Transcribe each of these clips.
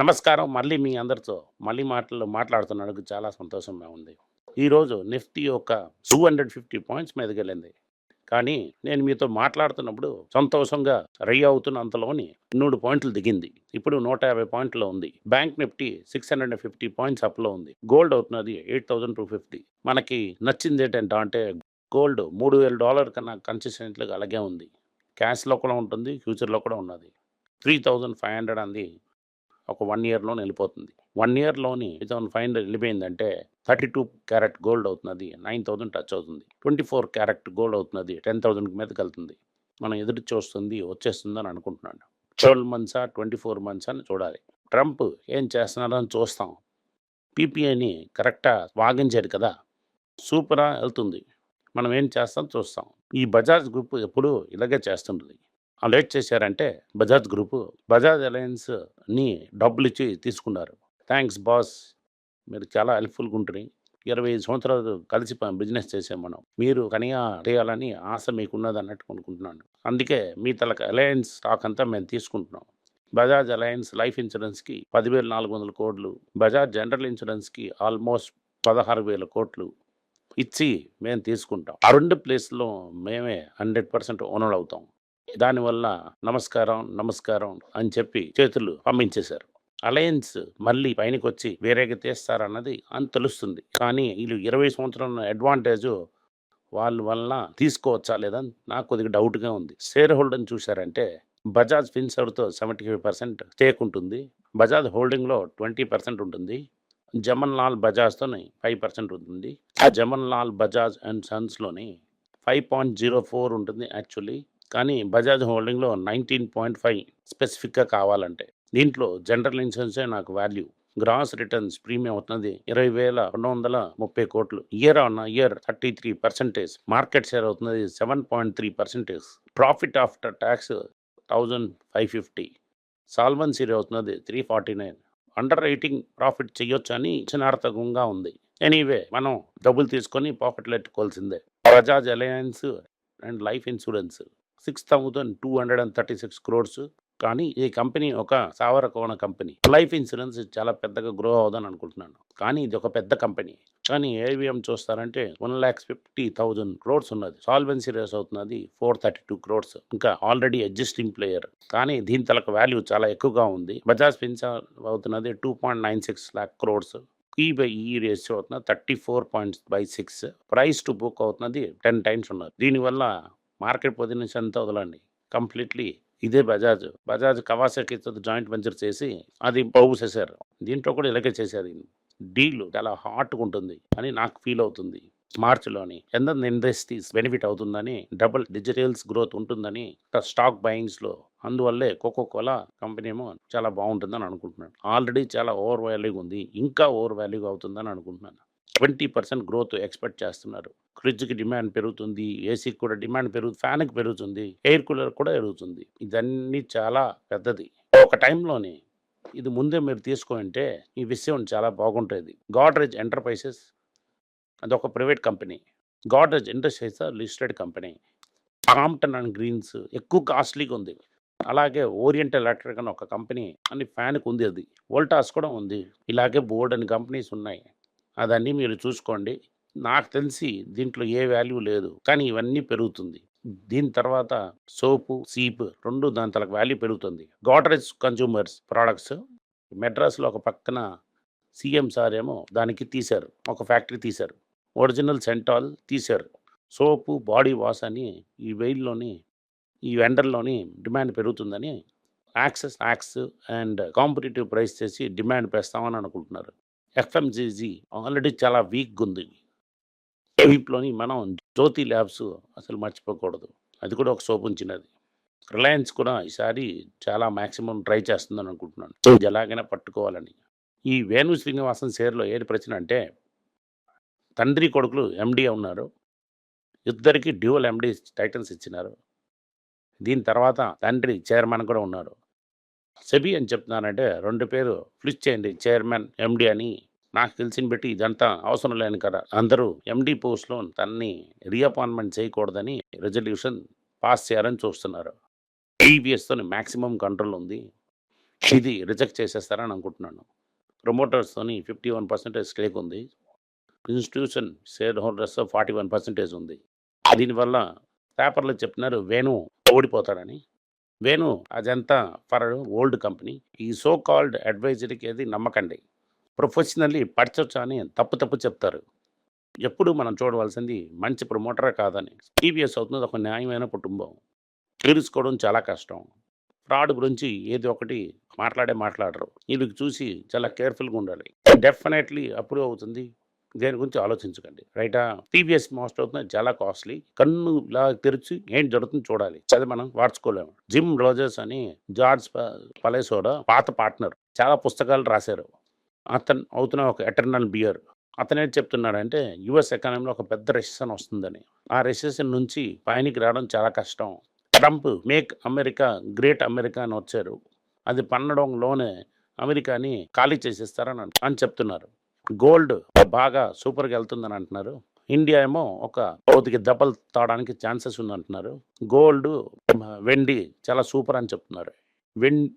నమస్కారం. మళ్ళీ మీ అందరితో మళ్ళీ మాటలు మాట్లాడుతున్నందుకు చాలా సంతోషంగా ఉంది. ఈరోజు నిఫ్టీ ఒక టూ హండ్రెడ్ ఫిఫ్టీ పాయింట్స్ మీదకి వెళ్ళింది కానీ నేను మీతో మాట్లాడుతున్నప్పుడు సంతోషంగా రై అవుతున్నంతలోని నూరు పాయింట్లు దిగింది. ఇప్పుడు నూట యాభై పాయింట్లో ఉంది. Bank Nifty six hundred fifty points అప్లో ఉంది. గోల్డ్ అవుతున్నది ఎయిట్ థౌసండ్ టూ ఫిఫ్టీ. మనకి నచ్చింది ఏంటంటే అంటే గోల్డ్ మూడు వేల డాలర్ కన్నా కన్సిస్టెంట్గా అలాగే ఉంది. క్యాష్లో కూడా ఉంటుంది ఫ్యూచర్లో కూడా ఉన్నది. త్రీ థౌజండ్ ఫైవ్ హండ్రెడ్ అంది ఒక వన్ ఇయర్లో వెళ్ళిపోతుంది. వన్ ఇయర్లోని త్రీ థౌసండ్ ఫైవ్ హండ్రెడ్ వెళ్ళిపోయిందంటే థర్టీ టూ క్యారెట్ గోల్డ్ అవుతున్నది నైన్ థౌసండ్ టచ్ అవుతుంది. ట్వంటీ ఫోర్ క్యారెట్ గోల్డ్ అవుతున్నది టెన్ థౌసండ్ మీదకి వెళ్తుంది. మనం ఎదురు చూస్తుంది వచ్చేస్తుంది అని అనుకుంటున్నాను ట్వెల్వ్ మంత్సా ట్వంటీ ఫోర్ మంత్స్ అని చూడాలి. ట్రంప్ ఏం చేస్తున్నారని చూస్తాం. పీపీఐని కరెక్టా వాగించాడు కదా. సూపరా వెళ్తుంది. మనం ఏం చేస్తాం చూస్తాం. ఈ బజాజ్ గ్రూప్ ఎప్పుడు ఇలాగే చేస్తుంటుంది. లేట్ చేశారంటే బజాజ్ గ్రూప్ బజాజ్ అలయన్స్ని డబ్బులు ఇచ్చి తీసుకున్నారు. థ్యాంక్స్ బాస్ మీరు చాలా హెల్ప్ఫుల్గా ఉంటుంది ఇరవై ఐదు సంవత్సరాలు కలిసి బిజినెస్ చేసాం మనం. మీరు కనిగా చేయాలని ఆశ మీకు ఉన్నది అన్నట్టు అనుకుంటున్నాను. అందుకే మీ తలక అలయన్స్ స్టాక్ అంతా మేము తీసుకుంటున్నాం. బజాజ్ అలయన్స్ లైఫ్ ఇన్సూరెన్స్కి పదివేల నాలుగు వందల కోట్లు బజాజ్ జనరల్ ఇన్సూరెన్స్కి ఆల్మోస్ట్ పదహారు వేల కోట్లు ఇచ్చి మేము తీసుకుంటాం. ఆ రెండు ప్లేస్లో మేమే హండ్రెడ్ పర్సెంట్ ఓనర్ అవుతాం. దానివల్ల నమస్కారం నమస్కారం అని చెప్పి చేతులు పంపించేశారు. అలయన్స్ మళ్ళీ పైనకి వచ్చి వేరేగా తీస్తారన్నది అని తెలుస్తుంది. కానీ వీళ్ళు ఇరవై సంవత్సరాల అడ్వాంటేజ్ వాళ్ళ వల్ల తీసుకోవచ్చా లేదా నాకు కొద్దిగా డౌట్గా ఉంది. షేర్ హోల్డర్ని చూశారంటే బజాజ్ ఫిన్సర్తో సెవెంటీ ఫైవ్ పర్సెంట్ స్టేక్ ఉంటుంది. బజాజ్ హోల్డింగ్లో ట్వంటీ పర్సెంట్ ఉంటుంది. జమన్ లాల్ బజాజ్తోని ఫైవ్ పర్సెంట్ ఉంటుంది. ఆ జమన్ లాల్ బజాజ్ అండ్ సన్స్లోని ఫైవ్ పాయింట్ జీరో ఫోర్ ఉంటుంది యాక్చువల్లీ. కానీ బజాజ్ హోల్డింగ్లో నైన్టీన్ పాయింట్ ఫైవ్ స్పెసిఫిక్గా కావాలంటే దీంట్లో జనరల్ ఇన్సూరెన్సే నాకు వాల్యూ. గ్రాస్ రిటర్న్స్ ప్రీమియం అవుతున్నది ఇరవై వేల రెండు వందల ముప్పై కోట్లు. Year on year thirty three percentage. Market share అవుతున్నది seven point three percentage. Profit after tax thousand five fifty. Solvency అవుతున్నది three forty nine. Underwriting profit చేయొచ్చు అని చిన్నార్థకంగా ఉంది. ఎనీవే మనం డబ్బులు తీసుకొని పాకెట్లు ఎట్టుకోవాల్సిందే Bajaj Allianz and life insurance. Six thousand two hundred and thirty six crores. కానీ ఈ కంపెనీ ఒక సావర కోణ కంపెనీ. లైఫ్ ఇన్సూరెన్స్ చాలా పెద్దగా గ్రో అవుదని అనుకుంటున్నాను. కానీ ఇది ఒక పెద్ద కంపెనీ. కానీ AUM చూస్తారంటే one lakhs fifty thousand crores ఉన్నది. సాల్వెన్సీ రేస్ అవుతున్నది ఫోర్ థర్టీ టూ క్రోర్స్. ఇంకా ఆల్రెడీ ఎగ్జిస్టింగ్ ప్లేయర్. కానీ దీని తలకు వాల్యూ చాలా ఎక్కువగా ఉంది. బజాజ్ పెన్షన్ అవుతున్నది two point nine six lakh crores. ఈ బై ఈ రేషియో అవుతున్నది thirty four point by six. Price to book అవుతున్నది టెన్ టైమ్స్ ఉన్నది. దీనివల్ల మార్కెట్ పొజిషన్ అంతా వదలండి. కంప్లీట్లీ ఇదే Bajaj. Bajaj Kawasaki joint venture చేసి అది బాగు చేశారు. దీంట్లో కూడా ఇలాగే చేశారు డీల్ చాలా హాట్గా ఉంటుంది అని నాకు ఫీల్ అవుతుంది. మార్చిలోని ఎంత ఇండస్ట్రీస్ బెనిఫిట్ అవుతుందని డబుల్ డిజిటల్స్ గ్రోత్ ఉంటుందని స్టాక్ బయింగ్స్లో. అందువల్లే కోకో కోలా కంపెనీ ఏమో చాలా బాగుంటుందని అనుకుంటున్నాను. ఆల్రెడీ చాలా ఓవర్ వాల్యూగా ఉంది. ఇంకా ఓవర్ వాల్యూగా అవుతుందని అనుకుంటున్నాను. ట్వంటీ పర్సెంట్ గ్రోత్ ఎక్స్పెక్ట్ చేస్తున్నారు. ఫ్రిడ్జ్కి డిమాండ్ పెరుగుతుంది ఏసీకి కూడా డిమాండ్ పెరుగు ఫ్యాన్కి పెరుగుతుంది ఎయిర్ కూలర్ కూడా పెరుగుతుంది. ఇదన్నీ చాలా పెద్దది. ఒక టైంలోనే ఇది ముందే మీరు తీసుకుంటే ఈ విషయం చాలా బాగుంటుంది. గాడ్రేజ్ ఎంటర్ప్రైజెస్ అదొక private company. Godrej industries listed company. Compton and Greens ఎక్కువ కాస్ట్లీగా ఉంది. అలాగే ఓరియంట్ ఎలక్ట్రిక్ అని ఒక కంపెనీ అని ఫ్యాన్కి ఉంది అది. వోల్టాస్ కూడా ఉంది. ఇలాగే బోర్డ్ అని కంపెనీస్ ఉన్నాయి. అదన్నీ మీరు చూసుకోండి. నాకు తెలిసి దీంట్లో ఏ వాల్యూ లేదు. కానీ ఇవన్నీ పెరుగుతుంది. దీని తర్వాత సోపు సీప్ రెండు దాని తలకు వాల్యూ పెరుగుతుంది. గోడ్రేజ్ కన్జ్యూమర్స్ ప్రోడక్ట్స్ మెడ్రాస్లో ఒక పక్కన సీఎం సార్ ఏమో దానికి తీశారు. ఒక ఫ్యాక్టరీ తీశారు. ఒరిజినల్ సెంటాల్ తీశారు. సోపు బాడీ వాష్ అని ఈ వెయిల్లోని ఈ వెండర్లోని డిమాండ్ పెరుగుతుందని యాక్సెస్ యాక్స్ అండ్ కాంపిటేటివ్ ప్రైస్ చేసి డిమాండ్ పెస్తామని అనుకుంటున్నారు. ఎఫ్ఎంజీజీ ఆల్రెడీ చాలా వీక్గా ఉంది వీప్లోని మనం జ్యోతి ల్యాబ్స్ అసలు మర్చిపోకూడదు. అది కూడా ఒక సోపు ఉంచినది. రిలయన్స్ కూడా ఈసారి చాలా మ్యాక్సిమం ట్రై చేస్తుందని అనుకుంటున్నాను. ఇది ఎలాగైనా పట్టుకోవాలని. ఈ వేణు శ్రీనివాసన్ షేర్లో ఏది ప్రశ్న అంటే తండ్రి కొడుకులు ఎండి ఉన్నారు. ఇద్దరికి డ్యూవల్ ఎండి టైటిల్స్ ఇచ్చినారు. దీని తర్వాత తండ్రి చైర్మన్ కూడా ఉన్నారు. సెబీ అని చెప్తున్నానంటే రెండు పేరు ఫ్లిచ్ చేయండి. చైర్మన్ ఎండి అని. నాకు తెలిసిన బట్టి ఇదంతా అవసరం లేని కదా అందరూ ఎండి పోస్ట్లో తన్ని రీఅపాయింట్మెంట్ చేయకూడదని రెజల్యూషన్ పాస్ చేయాలని చూస్తున్నారు. ఈబీఎస్తో మ్యాక్సిమం కంట్రోల్ ఉంది. ఇది రిజెక్ట్ చేసేస్తారని అనుకుంటున్నాను. ప్రమోటర్స్తోని ఫిఫ్టీ వన్ పర్సెంటేజ్ స్టేక్ ఉంది. Institution shareholders forty one percentage ఉంది. దీనివల్ల పేపర్లో చెప్తున్నారు వేణు ఓడిపోతాడని. వేణు అదంతా ఫర్ ఓల్డ్ కంపెనీ. ఈ సో కాల్డ్ అడ్వైజరీకి ఏది నమ్మకండి. ప్రొఫెషనల్లీ పడచొచ్చు అని తప్పు తప్పు చెప్తారు. ఎప్పుడు మనం చూడవలసింది మంచి ప్రమోటరే కాదని. టీవీఎస్ అవుతుంది ఒక న్యాయమైన కుటుంబం. తీర్చుకోవడం చాలా కష్టం. ఫ్రాడ్ గురించి ఏది ఒకటి మాట్లాడే మాట్లాడరు. వీళ్ళకి చూసి చాలా కేర్ఫుల్గా ఉండాలి. డెఫినెట్లీ అప్రూవ్ అవుతుంది. దేని గురించి ఆలోచించకండి. రైటా? టీవీఎస్ మోస్ట్ అవుతుంది చాలా కాస్ట్లీ. కన్ను ఇలా తెరిచి ఏం జరుగుతుంది చూడాలి. అది మనం వాడుచుకోలేము జిమ్ రోజర్స్ అని జార్జ్ పలేసోడ పాత పార్ట్నర్ చాలా పుస్తకాలు రాశారు. అతను అవుతున్న ఒక ఎటర్నల్ బియర్. అతను ఏం చెప్తున్నాడంటే యుఎస్ ఎకానమీలో ఒక పెద్ద రెసిషన్ వస్తుందని. ఆ రెసిషన్ నుంచి పైనకి రావడం చాలా కష్టం. Trump make America great America అని వచ్చారు. అది పన్నడంలోనే అమెరికాని ఖాళీ చేసేస్తారని అని చెప్తున్నారు. గోల్డ్ బాగా సూపర్గా వెళ్తుందని అంటున్నారు. ఇండియా ఏమో ఒక కోతికి దెబ్బలు తావడానికి ఛాన్సెస్ ఉందంటున్నారు. గోల్డ్ వెండి చాలా సూపర్ అని చెప్తున్నారు. వెం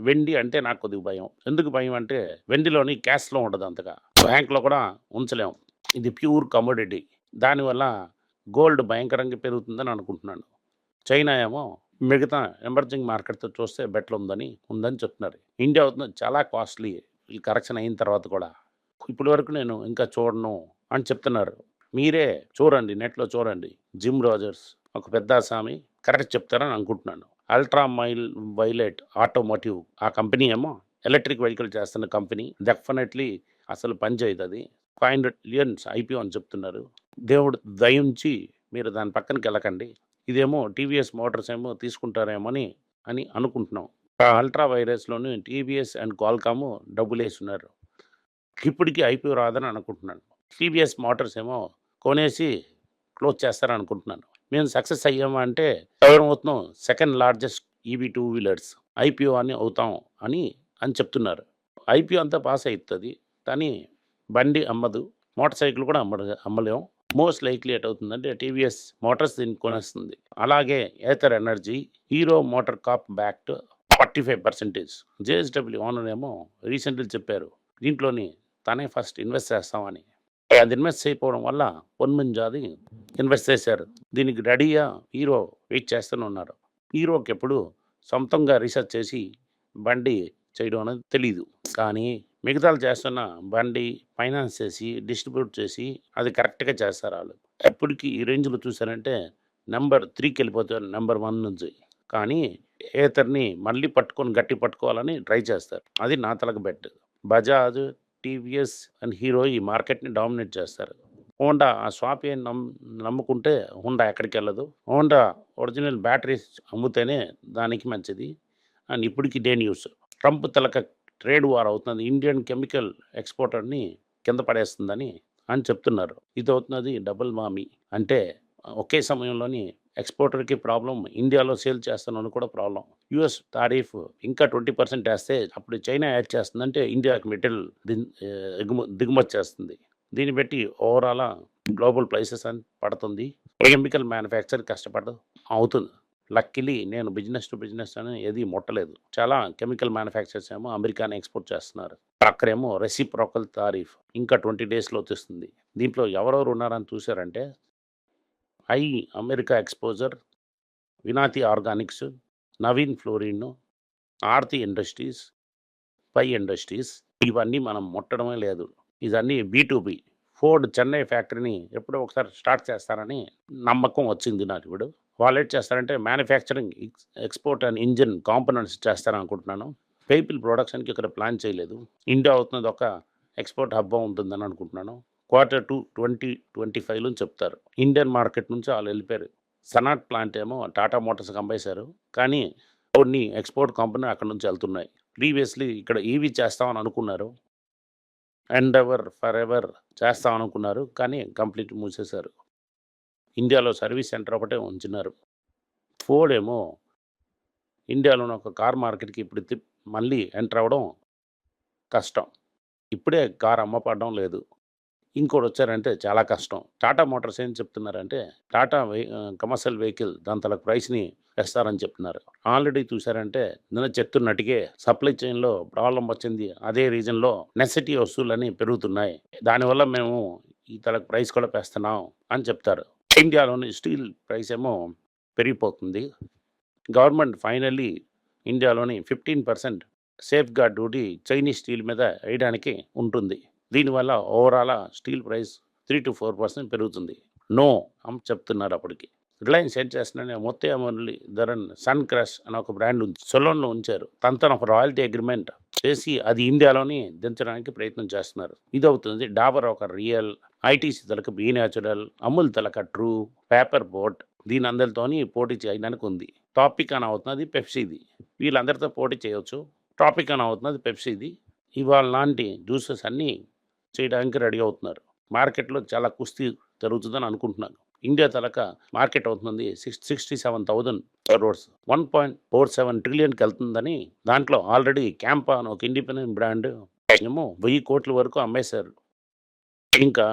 వెండి అంటే నాకు కొద్దిగా భయం. ఎందుకు భయం అంటే వెండిలోని క్యాష్లో ఉండదు అంతగా. బ్యాంక్లో కూడా ఉంచలేం. ఇది ప్యూర్ కమోడిటీ. దానివల్ల గోల్డ్ భయంకరంగా పెరుగుతుందని అనుకుంటున్నాను. చైనా ఏమో మిగతా ఎమర్జింగ్ మార్కెట్తో చూస్తే బెటర్ ఉందని ఉందని చెప్తున్నారు. ఇండియా అవుతుంది చాలా కాస్ట్లీ. ఈ కరెక్షన్ అయిన తర్వాత కూడా. ఇప్పటి వరకు నేను ఇంకా చూడను అని చెప్తున్నారు. మీరే చూడండి నెట్లో చూడండి. జిమ్ రాజర్స్ ఒక పెద్ద స్వామి కరెక్ట్ చెప్తారని అనుకుంటున్నాను. అల్ట్రా మైల్ వైలెట్ ఆటోమోటివ్ ఆ కంపెనీ ఏమో ఎలక్ట్రిక్ వెహికల్ చేస్తున్న కంపెనీ. డెఫినెట్లీ అసలు పనిచేయదు అది. ఫైవ్ హండ్రెడ్ మిలియన్స్ ఐపీఓ అని చెప్తున్నారు. దేవుడు దయించి మీరు దాని పక్కనకి వెళ్ళకండి. ఇదేమో టీవీఎస్ మోటార్స్ ఏమో తీసుకుంటారేమోని అని అనుకుంటున్నాం. ఆ అల్ట్రా వైరస్లోని టీవీఎస్ అండ్ కాల్కాము డబ్బులు వేస్తున్నారు ఇప్పటికీ ఐపీఓ రాదని అనుకుంటున్నాను. టీవీఎస్ మోటార్స్ ఏమో కొనేసి క్లోజ్ చేస్తారని అనుకుంటున్నాను మేము సక్సెస్ అయ్యామా అంటే అవుతున్నాం second largest EV two wheelers. IPO అని అవుతాం అని అని చెప్తున్నారు. ఐపీఓ అంతా పాస్ అవుతుంది కానీ బండి అమ్మదు. మోటార్ సైకిల్ కూడా అమ్మ అమ్మలేము మోస్ట్ లైక్లీ ఎట్ అవుతుందంటే టీవీఎస్ మోటార్స్ దీన్ని కొనేస్తుంది. అలాగే Ather energy Hero motor corp backed forty five percentage. JSW owner ఏమో రీసెంట్లీ చెప్పారు. దీంట్లోని తనే ఫస్ట్ ఇన్వెస్ట్ చేస్తామని. అది ఇన్వెస్ట్ చేయకపోవడం వల్ల పొన్మంజాది ఇన్వెస్ట్ చేశారు. దీనికి రెడీగా హీరో వెయిట్ చేస్తూనే ఉన్నారు. హీరోకి ఎప్పుడు సొంతంగా రీసెర్చ్ చేసి బండి చేయడం అనేది తెలియదు కానీ మిగతాలు చేస్తున్న బండి ఫైనాన్స్ చేసి డిస్ట్రిబ్యూట్ చేసి అది కరెక్ట్గా చేస్తారు వాళ్ళు ఎప్పటికీ ఈ రేంజ్లో చూసారంటే నెంబర్ త్రీకి వెళ్ళిపోతారు నెంబర్ వన్ నుంచి. కానీ ఏతర్ని మళ్ళీ పట్టుకొని గట్టి పట్టుకోవాలని ట్రై చేస్తారు. అది నా తలకు bet Bajaj TVS and Hero ఈ మార్కెట్ని డామినేట్ చేస్తారు. హోండా ఆ స్వాప్ ఏం నమ్ నమ్ముకుంటే హోండా ఎక్కడికి వెళ్ళదు. హోండా ఒరిజినల్ బ్యాటరీస్ అమ్ముతేనే దానికి మంచిది. అండ్ ఇప్పటికి డే న్యూస్. ట్రంప్ తలక ట్రేడ్ వార్ అవుతుంది. ఇండియన్ కెమికల్ ఎక్స్పోర్టర్ని కింద పడేస్తుందని అని చెప్తున్నారు. ఇది అవుతున్నది డబుల్ మామీ. అంటే ఒకే సమయంలోని ఎక్స్పోర్టర్కి ప్రాబ్లం ఇండియాలో సేల్ చేస్తున్నాను కూడా ప్రాబ్లం యుఎస్ తారీఫ్ ఇంకా ట్వంటీ పర్సెంట్ వేస్తే అప్పుడు చైనా యాడ్ చేస్తుందంటే ఇండియాకి మెటీరియల్ దిగుమ దిగుమతి చేస్తుంది. దీన్ని బట్టి ఓవరాల్ గ్లోబల్ ప్రైసెస్ అని పడుతుంది. కెమికల్ మ్యానుఫ్యాక్చర్ కష్టపడదు అవుతుంది. లక్కిలీ నేను బిజినెస్ టు బిజినెస్ అని ఏది ముట్టలేదు. చాలా కెమికల్ మ్యానుఫ్యాక్చర్స్ ఏమో అమెరికాని ఎక్స్పోర్ట్ చేస్తున్నారు. అక్కడేమో రెసిప్రోకల్ తారీఫ్ ఇంకా ట్వంటీ డేస్లో వచ్చేస్తుంది దీంట్లో ఎవరెవరు ఉన్నారని చూసారంటే I America exposure Vinati organics Naveen fluorine Aarti industries PI industries ఇవన్నీ మనం ముట్టడమే లేదు. ఇదన్నీ బీ ఫోర్డ్ చెన్నై ఫ్యాక్టరీని ఎప్పుడో ఒకసారి స్టార్ట్ చేస్తారని నమ్మకం వచ్చింది నాకు ఇప్పుడు. వాళ్ళు ఏం చేస్తారంటే manufacturing export and engine components చేస్తారని అనుకుంటున్నాను ప్రొడక్షన్కి ఇక్కడ ప్లాన్ చేయలేదు. ఇండియా అవుతున్నది ఒక ఎక్స్పోర్ట్ హబ్ ఉంటుందని అనుకుంటున్నాను. క్వార్టర్ టూ ట్వంటీ ట్వంటీ ఫైవ్లో చెప్తారు. ఇండియన్ మార్కెట్ నుంచి వాళ్ళు వెళ్ళిపోయారు. సనాట్ ప్లాంట్ ఏమో టాటా మోటార్స్ కంపేశారు కానీ కొన్ని ఎక్స్పోర్ట్ కంపెనీ అక్కడ నుంచి వెళ్తున్నాయి. ప్రీవియస్లీ ఇక్కడ ఈవీ చేస్తామని అనుకున్నారు. ఎండ్ ఎవర్ ఫర్ ఎవర్ చేస్తామని అనుకున్నారు. కానీ కంప్లీట్ మూసేశారు. ఇండియాలో సర్వీస్ సెంటర్ ఒకటే ఉంచినారు. ఫోర్డ్ ఏమో ఇండియాలోని ఒక కార్ మార్కెట్కి ఇప్పుడు మళ్ళీ ఎంటర్ అవ్వడం కష్టం. ఇప్పుడే కార్ అమ్మపడడం లేదు. ఇంకోటి వచ్చారంటే చాలా కష్టం. టాటా మోటార్స్ ఏం చెప్తున్నారంటే టాటా కమర్షియల్ వెహికల్ దాని తల ప్రైస్ని వేస్తారని చెప్తున్నారు. ఆల్రెడీ చూసారంటే నిన్న చెప్తున్నట్టుగే సప్లై చైన్లో ప్రాబ్లం వచ్చింది. అదే రీజన్లో నెసెసిటీ వస్తువులని పెరుగుతున్నాయి. దానివల్ల మేము ఈ తలకు ప్రైస్ కూడా పెస్తున్నాం అని చెప్తారు. ఇండియాలోని స్టీల్ ప్రైస్ ఏమో పెరిగిపోతుంది. గవర్నమెంట్ ఫైనల్లీ ఇండియాలోని fifteen percent safeguard duty Chinese steel మీద వేయడానికి ఉంటుంది. దీనివల్ల overall steel price three to four percent పెరుగుతుంది. నో అని చెప్తున్నారు అప్పటికి. రిలయన్స్ ఏం చేస్తున్నా మొత్తం అమౌంట్లీ ధరన్ సన్ క్రష్ అని ఒక బ్రాండ్ ఉంది. సొలోన్లో ఉంచారు. తనతో ఒక రాయల్టీ అగ్రిమెంట్ చేసి అది ఇండియాలోని దించడానికి ప్రయత్నం చేస్తున్నారు. ఇది అవుతుంది డాబర్ ఒక రియల్ ఐటీసీ తలక బీ న్యాచురల్ అమూల్ తలక ట్రూ పేపర్ బోట్ దీని అందరితోని పోటీ చేయడానికి ఉంది. టాపిక్ అని అవుతున్నది పెప్సీది. వీళ్ళందరితో పోటీ చేయవచ్చు టాపిక్ అని అవుతున్నది పెప్సీది. ఇవాళ లాంటి జ్యూసెస్ అన్నీ చేయడానికి రెడీ అవుతున్నారు. మార్కెట్లో చాలా కుస్తీ జరుగుతుందని అనుకుంటున్నాను. ఇండియా తలక మార్కెట్ అవుతుంది six sixty seven thousand crores one point four seven ట్రిలియన్కి వెళ్తుందని దాంట్లో ఆల్రెడీ క్యాంపా అని ఒక ఇండిపెండెంట్ బ్రాండ్ ఏమో వెయ్యి కోట్ల వరకు అమ్మేశారు. ఇంకా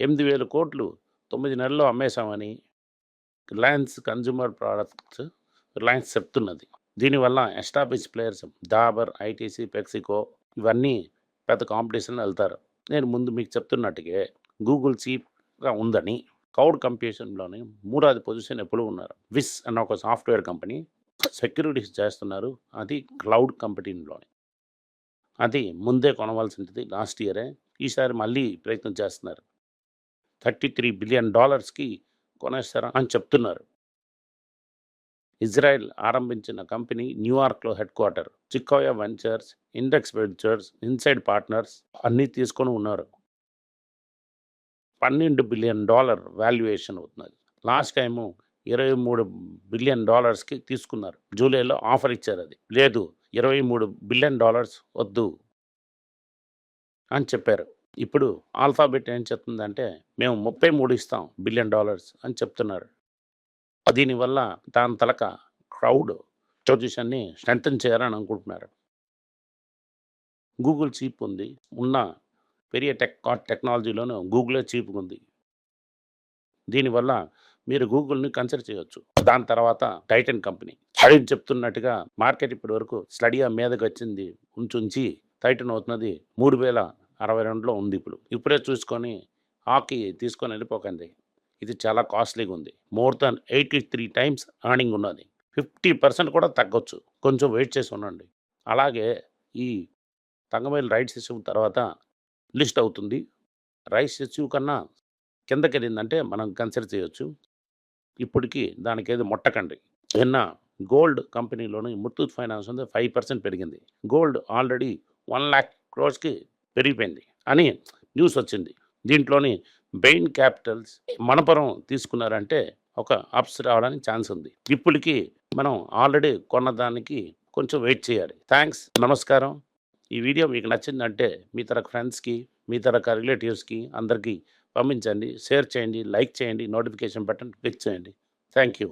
ఎనిమిది వేల కోట్లు తొమ్మిది నెలల్లో అమ్మేశామని రిలయన్స్ కన్జ్యూమర్ ప్రోడక్ట్స్ రిలయన్స్ చెప్తున్నది. దీనివల్ల establish players Dabur ITC PepsiCo ఇవన్నీ పెద్ద కాంపిటీషన్ వెళ్తారు. నేను ముందు మీకు చెప్తున్నట్టుగా గూగుల్ చీప్గా ఉందని క్లౌడ్ కంప్యూషన్లోని మూడోది పొజిషన్ ఎప్పుడు ఉన్నారు. విస్ అన్న ఒక సాఫ్ట్వేర్ కంపెనీ సెక్యూరిటీస్ చేస్తున్నారు. అది క్లౌడ్ కంపెనీలోని అది ముందే కొనవలసింది లాస్ట్ ఇయరే. ఈసారి మళ్ళీ ప్రయత్నం చేస్తున్నారు. థర్టీ త్రీ బిలియన్ డాలర్స్కి కొనేస్తారా అని చెప్తున్నారు. ఇజ్రాయెల్ ఆరంభించిన కంపెనీ న్యూయార్క్లో headquarter. Sequoia ventures index ventures inside partners అన్నీ తీసుకొని ఉన్నారు. పన్నెండు బిలియన్ డాలర్ వాల్యుయేషన్ అవుతున్నది. లాస్ట్ టైము ఇరవై మూడు బిలియన్ డాలర్స్కి తీసుకున్నారు. జూలైలో ఆఫర్ ఇచ్చారు అది. లేదు ఇరవై మూడు బిలియన్ డాలర్స్ వద్దు అని చెప్పారు. ఇప్పుడు ఆల్ఫాబెట్ ఏం చెప్తుందంటే మేము ముప్పై మూడు ఇస్తాం బిలియన్ డాలర్స్ అని చెప్తున్నారు. దీనివల్ల దాని తలక క్రౌడ్ పొజిషన్ని స్ట్రెంగ్తన్ చేయాలని అనుకుంటున్నారు. గూగుల్ చీప్ ఉంది. ఉన్న పెరియ టెక్ టెక్నాలజీలోనూ గూగులే చీప్గా ఉంది. దీనివల్ల మీరు గూగుల్ని కన్సిడర్ చేయొచ్చు. దాని తర్వాత టైటన్ కంపెనీ. స్టడీ చెప్తున్నట్టుగా మార్కెట్ ఇప్పటి వరకు స్టడీగా మీదకి వచ్చింది. ఉంచుంచి టైటన్ అవుతున్నది మూడు వేల అరవై రెండులో ఉంది ఇప్పుడు. ఇప్పుడే చూసుకొని హాకీ తీసుకొని వెళ్ళిపోకండి. ఇది చాలా కాస్ట్లీగా ఉంది. More than eighty three times earning ఉన్నది. ఫిఫ్టీ పర్సెంట్ కూడా తగ్గొచ్చు. కొంచెం వెయిట్ చేసి ఉండండి. అలాగే ఈ తంగమైల్ రైట్స్ ఇష్యూ తర్వాత లిస్ట్ అవుతుంది. రైట్స్ ఇష్యూ కన్నా కిందకి వెళ్ళిందంటే మనం కన్సిడర్ చేయొచ్చు. ఇప్పటికి దానికి ఏది మొట్టకండి. నిన్న గోల్డ్ కంపెనీలోని ముత్తూట్ ఫైనాన్స్ ఉంది. ఫైవ్ పర్సెంట్ పెరిగింది. గోల్డ్ ఆల్రెడీ వన్ ల్యాక్ క్రోర్స్కి పెరిగిపోయింది అని న్యూస్ వచ్చింది. దీంట్లోని బెయిన్ క్యాపిటల్స్ మనపురం తీసుకున్నారంటే ఒక అప్స్ రావడానికి ఛాన్స్ ఉంది. ఇప్పటికి మనం ఆల్రెడీ కొన్నదానికి కొంచెం వెయిట్ చేయాలి. థ్యాంక్స్. నమస్కారం. ఈ వీడియో మీకు నచ్చిందంటే మీ తరగ ఫ్రెండ్స్కి మీ తరగ రిలేటివ్స్కి అందరికీ పంపించండి షేర్ చేయండి లైక్ చేయండి నోటిఫికేషన్ బటన్ క్లిక్ చేయండి. Thank you.